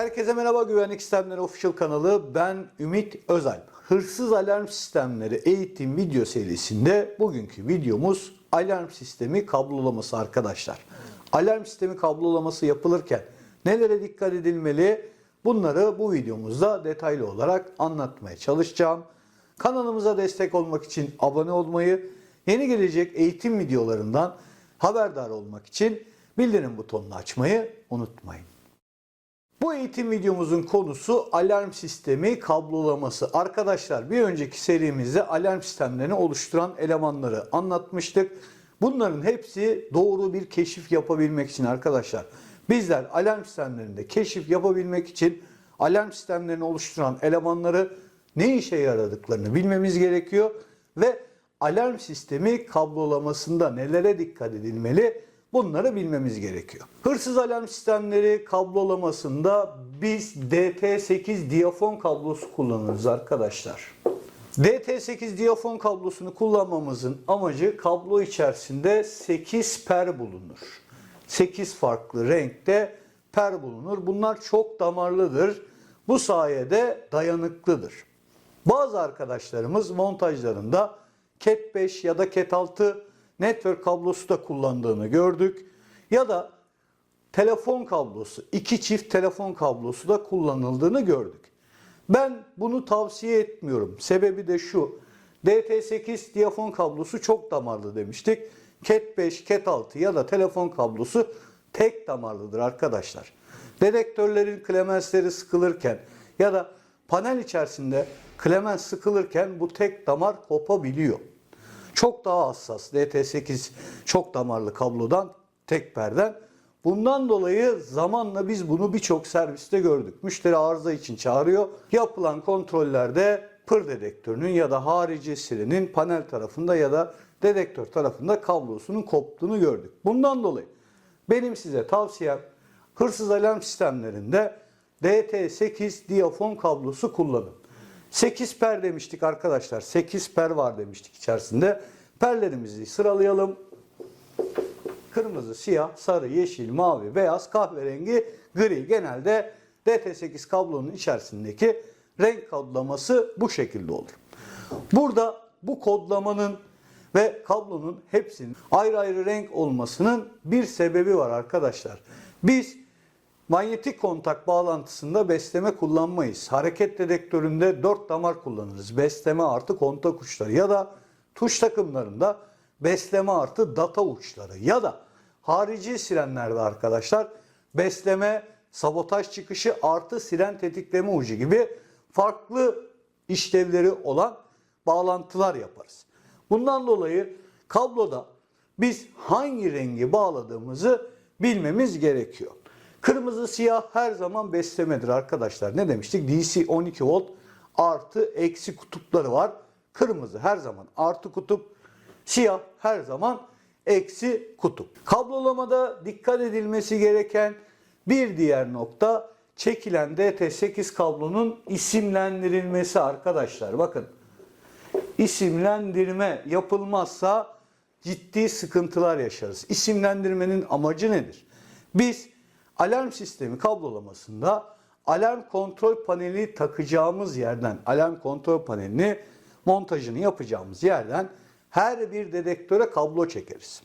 Herkese merhaba Güvenlik Sistemleri Official kanalı. Ben Ümit Özalp. Hırsız alarm sistemleri eğitim video serisinde bugünkü videomuz alarm sistemi kablolaması arkadaşlar. Alarm sistemi kablolaması yapılırken nelere dikkat edilmeli? Bunları bu videomuzda detaylı olarak anlatmaya çalışacağım. Kanalımıza destek olmak için abone olmayı, yeni gelecek eğitim videolarından haberdar olmak için bildirim butonunu açmayı unutmayın. Bu eğitim videomuzun konusu alarm sistemi kablolaması. Arkadaşlar bir önceki serimizde alarm sistemlerini oluşturan elemanları anlatmıştık. Bunların hepsi doğru bir keşif yapabilmek için arkadaşlar. Bizler alarm sistemlerinde keşif yapabilmek için alarm sistemlerini oluşturan elemanları ne işe yaradıklarını bilmemiz gerekiyor ve alarm sistemi kablolamasında nelere dikkat edilmeli bunları bilmemiz gerekiyor. Hırsız alarm sistemleri kablolamasında biz DT8 diyafon kablosu kullanırız arkadaşlar. DT8 diyafon kablosunu kullanmamızın amacı kablo içerisinde 8 per bulunur. 8 farklı renkte per bulunur. Bunlar çok damarlıdır. Bu sayede dayanıklıdır. Bazı arkadaşlarımız montajlarında Cat 5 ya da Cat 6 network kablosu da kullandığını gördük. Ya da telefon kablosu, iki çift telefon kablosu da kullanıldığını gördük. Ben bunu tavsiye etmiyorum. Sebebi de şu. DT8 diyafon kablosu çok damarlı demiştik. Cat 5, Cat 6 ya da telefon kablosu tek damarlıdır arkadaşlar. Dedektörlerin klemensleri sıkılırken ya da panel içerisinde klemens sıkılırken bu tek damar kopabiliyor. Çok daha hassas DT8 çok damarlı kablodan tek perden. Bundan dolayı zamanla biz bunu birçok serviste gördük. Müşteri arıza için çağırıyor. Yapılan kontrollerde pır dedektörünün ya da harici sirenin panel tarafında ya da dedektör tarafında kablosunun koptuğunu gördük. Bundan dolayı benim size tavsiyem hırsız alarm sistemlerinde DT8 diyafon kablosu kullanın. 8 per demiştik arkadaşlar. 8 per var demiştik içerisinde. Perlerimizi sıralayalım. Kırmızı, siyah, sarı, yeşil, mavi, beyaz, kahverengi, gri. Genelde DT8 kablonun içerisindeki renk kodlaması bu şekilde olur. Burada bu kodlamanın ve kablonun hepsinin ayrı ayrı renk olmasının bir sebebi var arkadaşlar. Biz manyetik kontak bağlantısında besleme kullanmayız. Hareket dedektöründe 4 damar kullanırız. Besleme artı kontak uçları ya da tuş takımlarında besleme artı data uçları ya da harici sirenlerde arkadaşlar besleme, sabotaj çıkışı artı siren tetikleme ucu gibi farklı işlevleri olan bağlantılar yaparız. Bundan dolayı kabloda biz hangi rengi bağladığımızı bilmemiz gerekiyor. Kırmızı siyah her zaman beslemedir arkadaşlar. Ne demiştik? DC 12 volt artı eksi kutupları var. Kırmızı her zaman artı kutup, siyah her zaman eksi kutup. Kablolamada dikkat edilmesi gereken bir diğer nokta çekilen DT8 kablonun isimlendirilmesi arkadaşlar. Bakın isimlendirme yapılmazsa ciddi sıkıntılar yaşarız. İsimlendirmenin amacı nedir? Biz alarm sistemi kablolamasında alarm kontrol paneli takacağımız yerden, alarm kontrol panelini montajını yapacağımız yerden her bir dedektöre kablo çekeriz.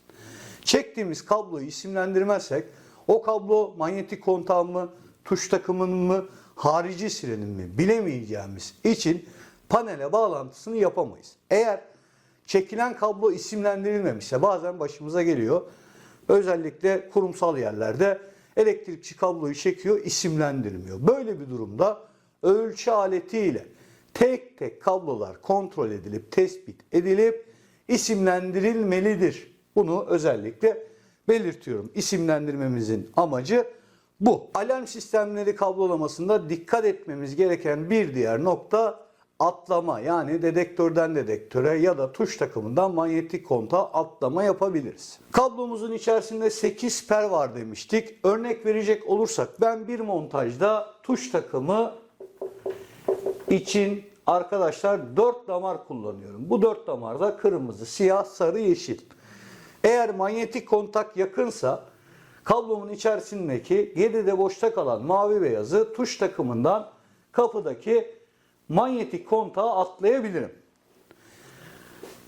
Çektiğimiz kabloyu isimlendirmezsek o kablo manyetik kontağın mı, tuş takımının mı, harici sirenin mi bilemeyeceğimiz için panele bağlantısını yapamayız. Eğer çekilen kablo isimlendirilmemişse bazen başımıza geliyor. Özellikle kurumsal yerlerde elektrikçi kabloyu çekiyor, isimlendirmiyor. Böyle bir durumda ölçü aletiyle tek tek kablolar kontrol edilip tespit edilip isimlendirilmelidir. Bunu özellikle belirtiyorum. İsimlendirmemizin amacı bu. Alarm sistemleri kablolamasında dikkat etmemiz gereken bir diğer nokta atlama yani dedektörden dedektöre ya da tuş takımından manyetik kontağa atlama yapabiliriz. Kablomuzun içerisinde 8 per var demiştik. Örnek verecek olursak ben bir montajda tuş takımı için arkadaşlar 4 damar kullanıyorum. Bu 4 damarda kırmızı, siyah, sarı, yeşil. Eğer manyetik kontak yakınsa kablomun içerisindeki 7'de boşta kalan mavi beyazı tuş takımından kapıdaki manyetik kontağa atlayabilirim.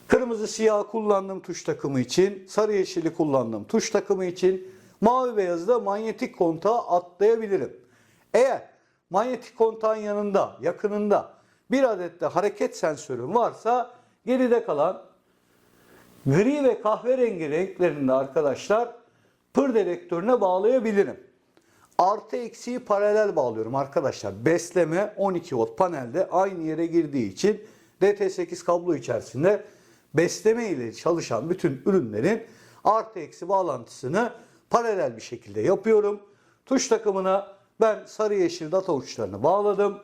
Kırmızı siyah kullandığım tuş takımı için, sarı yeşili kullandığım tuş takımı için, mavi beyazı da manyetik kontağa atlayabilirim. Eğer manyetik kontağın yanında, yakınında bir adet de hareket sensörüm varsa geride kalan gri ve kahverengi renklerinde arkadaşlar pır dedektörüne bağlayabilirim. Artı eksiği paralel bağlıyorum arkadaşlar. Besleme 12 volt panelde aynı yere girdiği için DT8 kablo içerisinde besleme ile çalışan bütün ürünlerin artı eksi bağlantısını paralel bir şekilde yapıyorum. Tuş takımına ben sarı yeşil data uçlarını bağladım.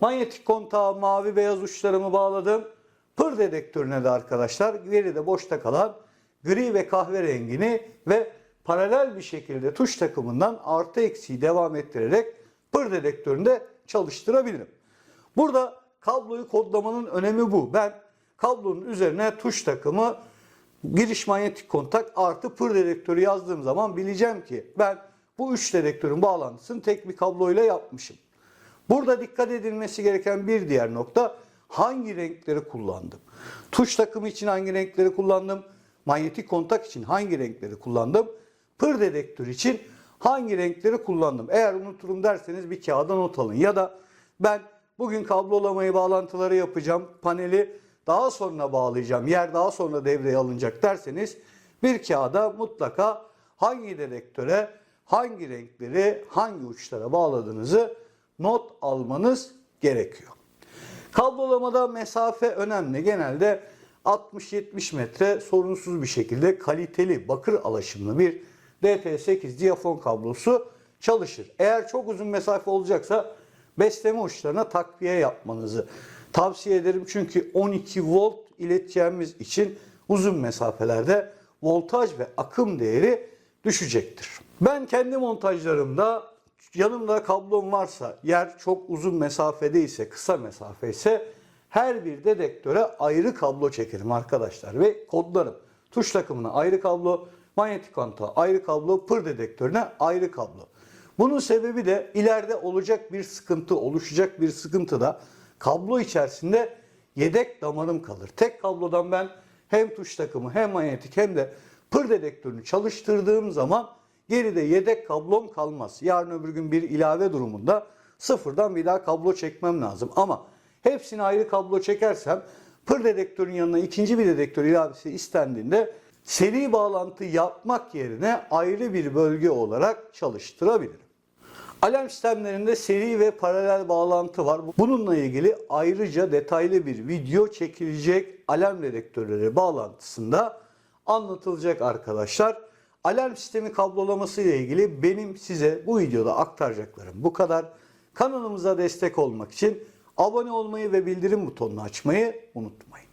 Manyetik kontağa mavi beyaz uçlarımı bağladım. Pır dedektörüne de arkadaşlar geride boşta kalan gri ve kahverengini ve paralel bir şekilde tuş takımından artı eksiği devam ettirerek pır dedektöründe çalıştırabilirim. Burada kabloyu kodlamanın önemi bu. Ben kablonun üzerine tuş takımı giriş manyetik kontak artı pır dedektörü yazdığım zaman bileceğim ki ben bu üç dedektörün bağlantısını tek bir kabloyla yapmışım. Burada dikkat edilmesi gereken bir diğer nokta hangi renkleri kullandım? Tuş takımı için hangi renkleri kullandım? Manyetik kontak için hangi renkleri kullandım? Pır dedektör için hangi renkleri kullandım? Eğer unuturum derseniz bir kağıda not alın. Ya da ben bugün kablolamayı bağlantıları yapacağım. Paneli daha sonra bağlayacağım. Yer daha sonra devreye alınacak derseniz bir kağıda mutlaka hangi dedektöre, hangi renkleri, hangi uçlara bağladığınızı not almanız gerekiyor. Kablolamada mesafe önemli. Genelde 60-70 metre sorunsuz bir şekilde kaliteli bakır alaşımlı bir DT8 diyafon kablosu çalışır. Eğer çok uzun mesafe olacaksa besleme uçlarına takviye yapmanızı tavsiye ederim. Çünkü 12 volt ileteceğimiz için uzun mesafelerde voltaj ve akım değeri düşecektir. Ben kendi montajlarımda yanımda kablom varsa yer çok uzun mesafede ise kısa mesafe ise her bir dedektöre ayrı kablo çekerim arkadaşlar ve kodlarım. Tuş takımına ayrı kablo, manyetik kontağa ayrı kablo, pır dedektörüne ayrı kablo. Bunun sebebi de ileride olacak bir sıkıntı, oluşacak bir sıkıntıda kablo içerisinde yedek damarım kalır. Tek kablodan ben hem tuş takımı hem manyetik hem de pır dedektörünü çalıştırdığım zaman geride yedek kablom kalmaz. Yarın öbür gün bir ilave durumunda sıfırdan bir daha kablo çekmem lazım. Ama hepsini ayrı kablo çekersem pır dedektörün yanına ikinci bir dedektör ilavesi istendiğinde seri bağlantı yapmak yerine ayrı bir bölge olarak çalıştırabilirim. Alarm sistemlerinde seri ve paralel bağlantı var. Bununla ilgili ayrıca detaylı bir video çekilecek alarm dedektörleri bağlantısında anlatılacak arkadaşlar. Alarm sistemi kablolaması ile ilgili benim size bu videoda aktaracaklarım bu kadar. Kanalımıza destek olmak için abone olmayı ve bildirim butonunu açmayı unutmayın.